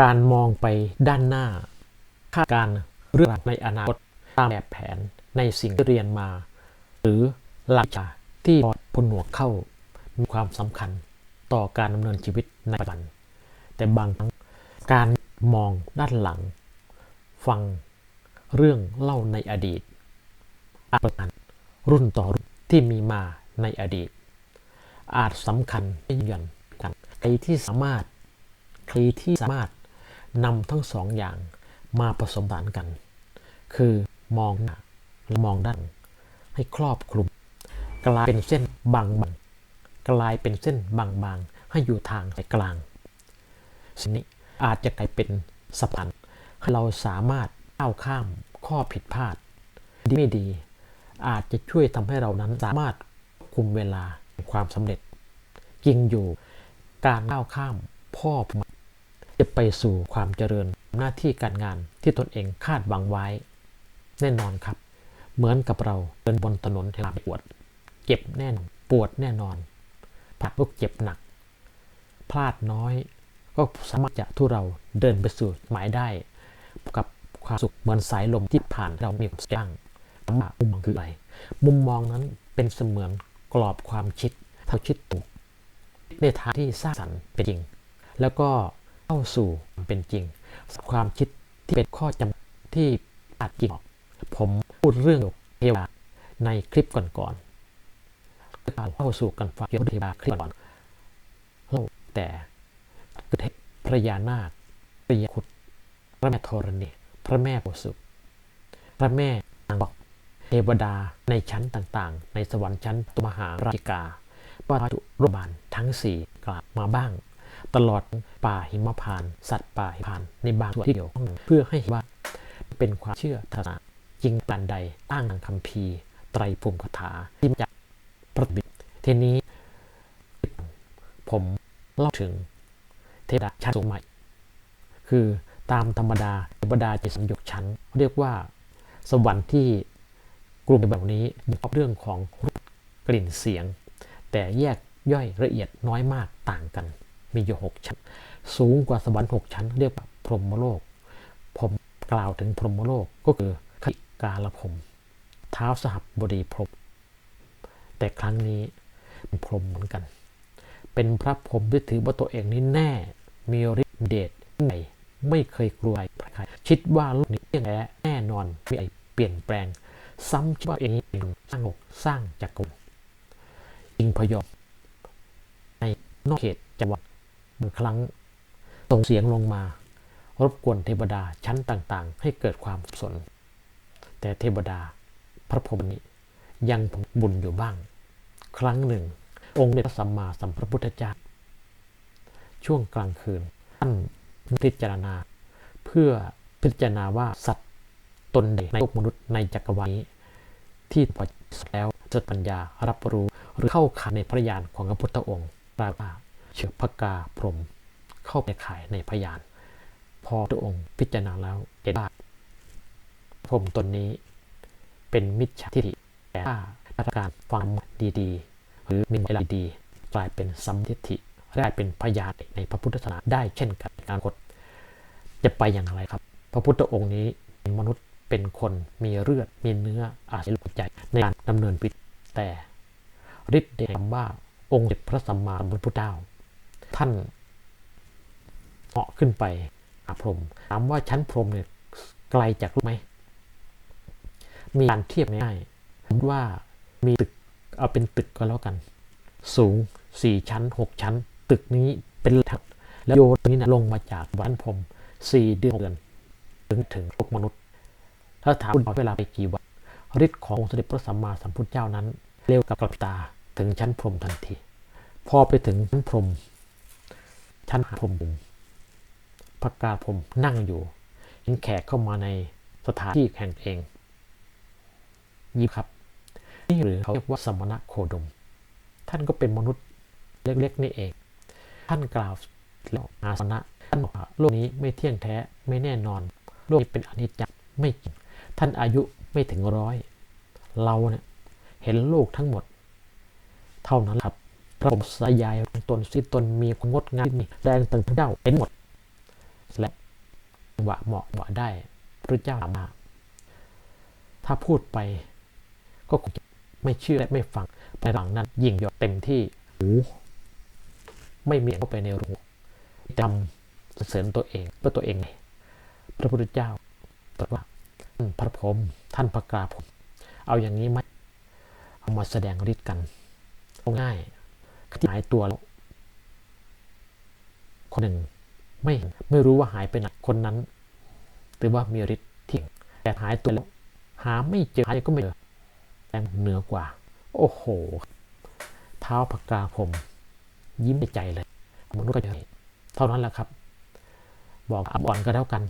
การมองไปด้านหน้า คาดการณ์เรื่องในอนาคตตามแบบแผนในสิ่งที่เรียนมา หรือหลักจากที่พอผนวกเข้ามีความสำคัญต่อการดำเนินชีวิตในปัจจุบัน แต่บางครั้งการมองด้านหลัง ฟังเรื่องเล่าในอดีตอาจประการรุ่นต่อรุ่นที่มีมาในอดีต อาจสำคัญไม่ย่อนกันใครที่สามารถใครที่สามารถ นำทั้งสองอย่างมาผสมผสานกัน คือมองหน้าและมองด้านให้ครอบคลุม กลายเป็นเส้นบางๆกลายเป็นเส้นบางๆให้อยู่ทางสายกลาง สิ่งนี้อาจจะกลายเป็นสะพานให้เราสามารถก้าวข้ามข้อผิดพลาดที่ไม่ดี อาจจะช่วยทำให้เรานั้นสามารถคุมเวลาความสำเร็จจริงอยู่การก้าวข้ามพ่อ จะไปสู่ความเจริญหน้าที่การงานที่ตนเองคาดหวังไว้ แน่นอนครับ เหมือนกับเราเดินบนถนนแห่งควปวด เจ็บแน่นปวดแน่นอนผลัดก็เจ็บหนัก พลาดน้อยก็สามารถจะทุเราเดินไปสู่หมายได้ กับความสุขเหมือนสายลมที่ผ่านเรามีความจ้างคำว่ามุมมองคืออะไร มุมมองนั้นเป็นเสมือนกรอบความคิดถ้าคิดถูกในทางที่สร้างสรรค์เป็นจริง แล้วก็ เข้าสู่เป็นจริง ความคิดที่เป็นข้อจำที่อาจจริงผมพูดเรื่องเทวดาในคลิปก่อนๆการเข้าสู่กันฟังเกี่ยวกับเทวาคลิปก่อนเล่าแต่คือเทพพระยานาคพระยาคุดพระแม่ธรณีพระแม่โพสุพระแม่นางบอกเทวดาในชั้นต่างๆ ในสวรรค์ชั้นตุมหาราชิกาว่าจุรบาลทั้งสี่กลับมาบ้าง ตลอดป่าหิมพาน สัตว์ป่าหิมพาน ในบางส่วนที่เกี่ยวข้องเพื่อให้เห็นว่าเป็นความเชื่อศาสนาจริงปานใดอ้างทางคัมภีไตรภูมิคาถาที่มาจากพระบิดทีนี้ ผมเล่าถึงเทวดาชั้นสูงใหม่ คือตามธรรมดาเทวดาจะสัญญกชั้น เรียกว่าสวรรค์ที่กลุ่มแบบนี้มีเรื่องของรูปกลิ่นเสียง แต่แยกย่อยละเอียดน้อยมากต่างกัน มีอยู่หกชั้น สูงกว่าสวรรค์หกชั้น เรียกว่าพรหมโลก ผมกล่าวถึงพรหมโลกก็คือขติกาลพรหมเท้าสหับบดีพรหมแต่ครั้งนี้เป็นพรหมเหมือนกัน เป็นพระพรหมที่ถือว่าตัวเองนี่แน่ มีฤทธิ์เดชไหนไม่เคยกลัวใครคิดว่าโลกนี้แยงแท้แน่นอนมีไรเปลี่ยนแปลง ซ้ำคิดว่าเองสร้างโลกสร้างจักรวาลยิงพยอมในนอกเขตจังหวัด บางครั้งส่งเสียงลงมา รบกวนเทวดาชั้นต่างๆ ให้เกิดความสับสน แต่เทวดาพระพรหมนี้ยังผบุญอยู่บ้าง ครั้งหนึ่ง องค์เดชพระสัมมาสัมพุทธเจ้าช่วงกลางคืนท่านพิจารณา เพื่อพิจารณาว่าสัตว์ตนใดในโลกมนุษย์ในจักรวาลนี้ ที่พอแล้วจะปัญญารับรู้หรือเข้าขายในพระญาณของพระพุทธองค์ปรากฏว่า เชือกพกาพรมเข้าไปขายในพยาน พอพระองค์พิจารณาแล้วเห็นว่าพรมตนนี้เป็นมิจฉาทิฏฐิแต่ถ้าการฟังดีๆ หรือมีเวลาดีๆกลายเป็นสัมทิฏฐิกลายเป็นพยานในพระพุทธศาสนาได้เช่นกันการกดจะไปอย่างไรครับ พระพุทธองค์นี้เป็นมนุษย์เป็นคนมีเลือดมีเนื้ออาศัยหัวใจในการดำเนินวิถีแต่ฤทธิ์เดชว่าองค์เด็จพระสัมมาสัมพุทธเจ้า ท่านเหาะขึ้นไปหาพรมถามว่าชั้นพรมเนี่ยไกลจากรู้ไหม มีการเทียบง่ายๆว่ามีตึกเอาเป็นตึกก็แล้วกัน สูงสี่ชั้นหกชั้น ตึกนี้เป็นถังแล้วโยนนี้นะลงมาจากวันพรมสี่เดือนเดือน ถึงถึงโลกมนุษย์ ถ้าถามเวลาไปกี่วันฤทธิ์ขององค์สมเด็จพระสัมมาสัมพุทธเจ้านั้น เร็วกับกระพริบตาถึงชั้นพรมทันที พอไปถึงชั้นพรห มชั้นพรมพระกาพรมนั่งอยู่เห็นแขกเข้ามาในสถานที่แห่งเองยิบครับ นี่หรือเขาเรียกว่าสมณะโคดม ท่านก็เป็นมนุษย์เล็กๆนี่เอง ท่านกล่าวแล้วอาสนะท่านบอกว่าโลกนี้ไม่เที่ยงแท้ไม่แน่นอน โลกนี้เป็นอนิจจ์ไม่จริงท่านอายุไม่ถึงร้อย เราเนี่ยเห็นโลกทั้งหมด เท่านั้นครับ พระผมสายายตนสิตนมีความงดงามมีแรงต่างๆเจ้าเห็นหมด และจังหวะเหมาะเหมาะได้พระเจ้ามา ถ้าพูดไปก็คงไม่เชื่อและไม่ฟังในหลังนั้นยิ่งยอดเต็มที่หูไม่มีเข้าไปในรูจำเสริญตัวเองเพื่อตัวเองไงพระพุทธเจ้าตรัสว่าพระพรหมท่านพระกราผม เอาอย่างนี้ไหมเอามาแสดงฤทธิ์กันง่าย ที่หายตัวแล้วคนหนึ่งไม่เห็นไม่รู้ว่าหายไปไหนคนนั้นหรือว่ามีฤทธิ์ที่แต่หายตัวแล้วหาไม่เจอหายก็ไม่เจอแต่เหนือกว่า โอ้โห เท้าปากกาผม ยิ้มในใจเลยมนุษย์ก็จะเท่านั้นแหละครับ บอกอับอ่อนก็แล้วกัน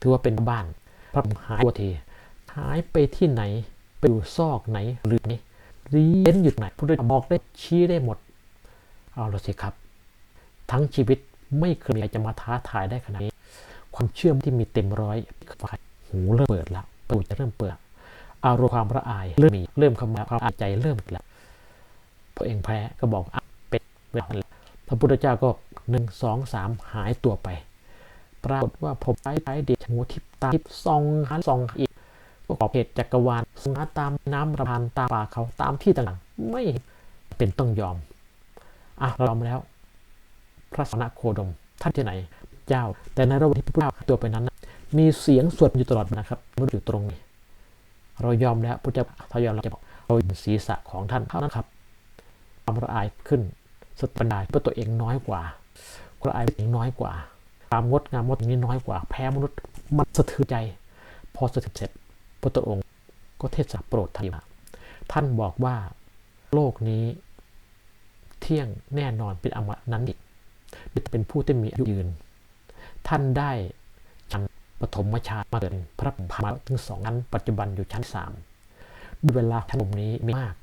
ถือว่าเป็นบ้านพระหายตัวทีหายไปที่ไหน ไปอยู่ซอกไหนหรือไหนเรียนอยู่ไหนผู้ใดบอกได้ชี้ได้หมด เอาละสิครับ ทั้งชีวิตไม่เคยมีใครจะมาท้าทายได้ขนาดนี้ ความเชื่อมที่มีเต็มร้อยหูเริ่มเปิดแล้วประตูจะเริ่มเปิด อารมณ์ความระอายเริ่มมีเริ่มเข้ามาความอาใจเริ่มแล้วพอเองแพ้ก็บอกอะเป็ดเวลาพระพุทธเจ้าก็หนึ่งสองสามหายตัวไป ปรากฏว่าผมไปไปเด็กหัวทิพตาทิพซองหันซองอีกก็ขอบเหตุจักรวาลสงาตามน้ำระพานตามป่าเขาตามที่ต่างๆไม่เป็นต้องยอม อะเรายอมแล้ว พระสนโคดม ท่านที่ไหน เจ้า แต่ในระหว่างที่พระเจ้าตัวไปนั้น มีเสียงสวดอยู่ตลอดนะครับไม่รู้อยู่ตรงนี้ เรายอมแล้วพระเจ้าทายอมเราจะบอกเราเห็นศีรษะของท่านเท่านั้นครับความระอายขึ้นสติปัญญาเพราะตัวเองน้อยกว่าความระอายตัวเองน้อยกว่าความงดงามงดนี้น้อยกว่า แพ้มนุษย์มันสะเทือนใจ พอสะเทือนเสร็จพระองค์ก็เทศนาโปรดท่านท่านบอกว่าโลกนี้ ที่ยงแน่นอนเป็นอมตะนั้นอีกเป็นผู้ที่มีอายุยืน ท่านได้ชั้นปฐมฌานมาเกิดพระพมาถึงสองชั้น ปัจจุบันอยู่ชั้นสามด้วยเวลาชั้นมุมนี้มีมาก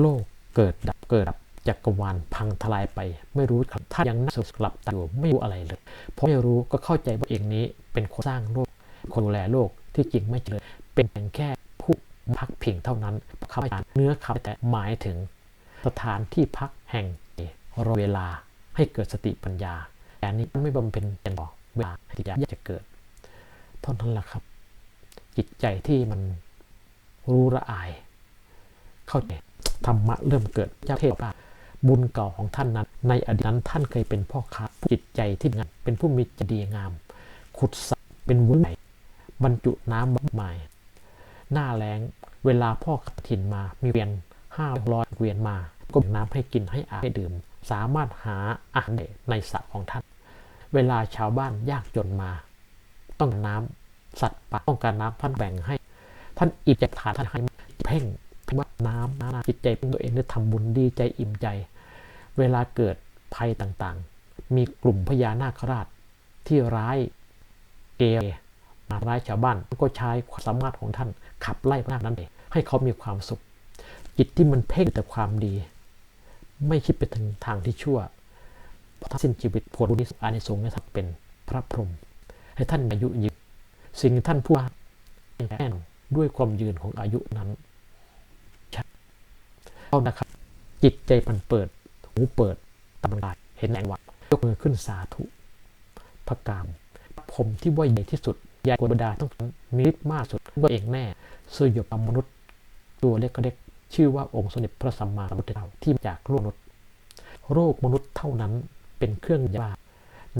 โลกเกิดดับเกิดดับจักรวาลพังทลายไป ไม่รู้ครับท่านยังนั่งสลับตาอยู่ไม่รู้อะไรเลยเพราะไม่รู้ก็เข้าใจว่าเองนี้เป็นคนสร้างโลก คนดูแลโลกที่จริงไม่เจริญเป็นเพียงแค่ผู้พักพิงเท่านั้นคำาจารย์เนื้อคำแต่หมายถึง สถานที่พักแห่งรอเวลาให้เกิดสติปัญญา แต่นี้ไม่บำเพ็ญเป็นบอกเวลาที่อยาจะเกิดเท่านั้นแหละครับ จิตใจที่มันรู้ละอาย เข้าใจธรรมะเริ่มเกิดเจ้าเทพว่าบุญเก่าของท่านนั้น ในอดีตนั้นท่านเคยเป็นพ่อค้าจิตใจที่งานเป็นผู้มีจดีงาม ขุดสระเป็นวุ้นไหบรรจุน้ำมากมาย หน้าแรงเวลาพ่อขับถิ่นมามีเวียน ห้าร้อยเวียนมา ก็น้ำให้กินให้อาให้ดื่ม สามารถหาอาหารในสระของท่าน เวลาชาวบ้านยากจนมา ต้องน้ำสัตว์ป่าต้องการน้ำท่านแบ่งให้ ท่านอิจะทาท่านให้เพ่งว่าน้ำน้ำจิตใจเป็นตัวเองได้ทำบุญดีใจอิ่มใจ เวลาเกิดภัยต่างๆ มีกลุ่มพญานาคราชที่ร้ายเกเรมาร้ายชาวบ้านก็ใช้ความสามารถของท่านขับไล่พนักนั้นเองให้เขามีความสุข จิตที่มันเพ่งแต่ความดี ไม่คิดไปถึงทางที่ชั่วพอท่านสิ้นชีวิตผลบุญนี้อานิสงส์ให้ท่านเป็นพระพรหมให้ท่านอายุยืนสิ่งที่ท่านพูดแน่นด้วยความยืนของอายุนั้นเอานะครับ จิตใจมันเปิด หูเปิดตำรายเห็นแสงวัดยกมือขึ้นสาธุพระกามผมที่ว่าใหญ่ที่สุดใหญ่กว่าบรรดาต้องมีฤทธิ์มากสุดก็เองแน่สยบมนุษย์ตัวเล็กก็เล็ก ชื่อว่าองค์สมเด็จพระสัมมาสัมพุทธเจ้าที่จากโลกมนุษย์ โรคมนุษย์เท่านั้นเป็นเครื่องยา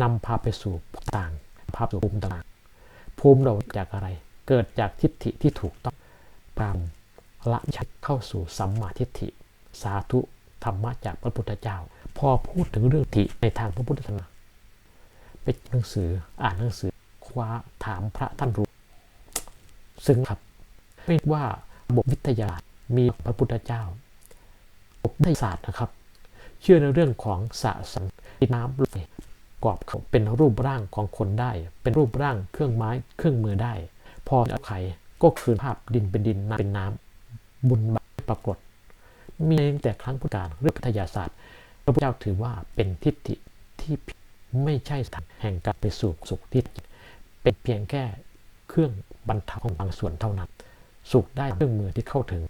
นำพาไปสู่ต่าง พาไปสู่ภูมิต่างภูมิเราจากอะไร เกิดจากทิฏฐิที่ถูกต้องปรามละชัดเข้าสู่สัมมาทิฏฐิ สาธุธรรมะจากพระพุทธเจ้า พอพูดถึงเรื่องทิในทางพระพุทธศาสนาไปหนังสืออ่านหนังสือคว้าถามพระท่านรู้ ซึ่งครับไม่ว่าบทวิทยา มีพระพุทธเจ้าบทวิทยาศาสตร์นะครับ เชื่อในเรื่องของสะสารที่น้ำลอยกรอบเขาเป็นรูปร่างของคนได้ เป็นรูปร่างเครื่องไม้เครื่องมือได้ พอเอาไข่ก็คืนภาพดินเป็นดินน้ำเป็นน้ำบุญบาปรากฏ มีแต่ครั้งพุทธกาลเรื่องวิทยาศาสตร์ พระพุทธเจ้าถือว่าเป็นทิฏฐิที่ไม่ใช่สถานแห่งการไปสู่สุขที่เป็นเพียงแค่เครื่องบรรเทาของบางส่วนเท่านั้น สุขได้เครื่องมือที่เข้าถึง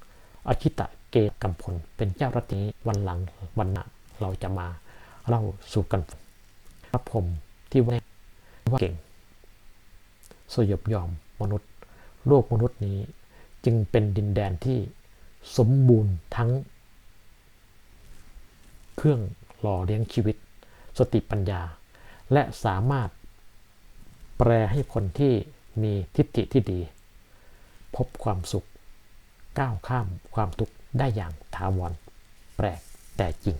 อชิตะเกกัมพล เป็นเจ้ารัตนี้วันหลังวันหน้าเราจะมาเล่าสู่กันพระพรมที่ว่าว่าเก่ง สยบยอมมนุษย์ โลกมนุษย์นี้จึงเป็นดินแดนที่สมบูรณ์ทั้ง เครื่องหล่อเลี้ยงชีวิต สติปัญญา และสามารถแปลให้คนที่มีทิฏฐิที่ดี พบความสุข ก้าวข้ามความทุกข์ได้อย่างถาวรแปลกแต่จริง